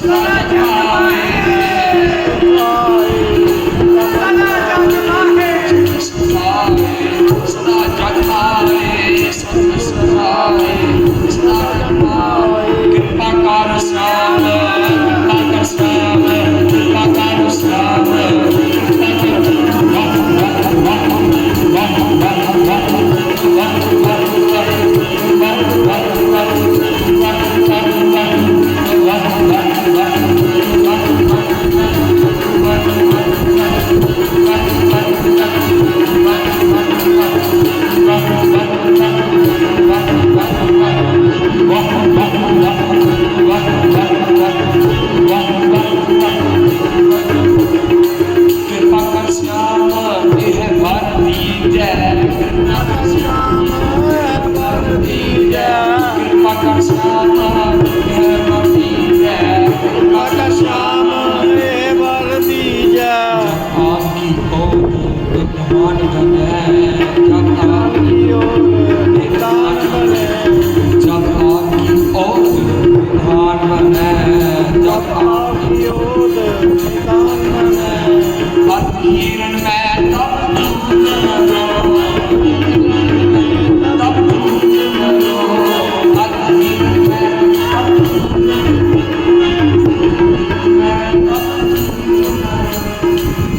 Krishna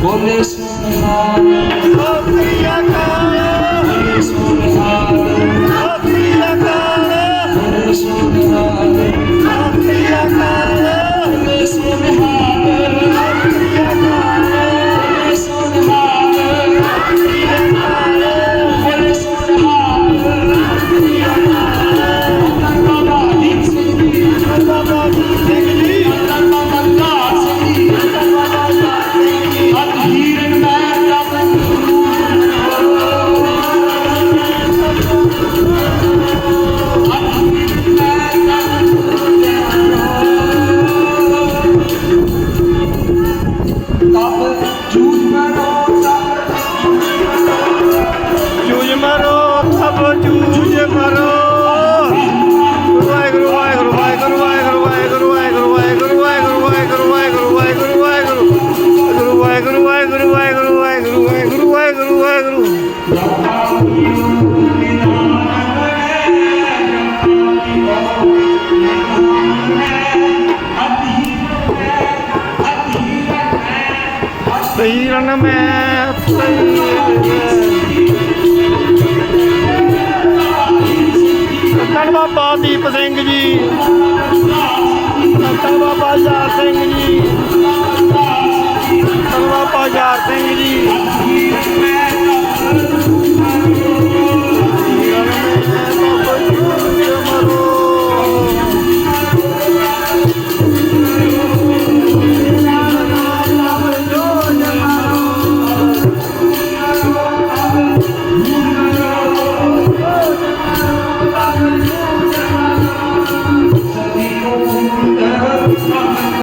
Bonnes Bonnes ਸਈਰਨ ਮੈਂ ਸਤਨ ਬਾਬਾ ਦੀਪ ਸਿੰਘ ਜੀ ਸਤਨ ਬਾਬਾ jar Singh ji ਸਤਨ ਬਾਬਾ jar Singh ji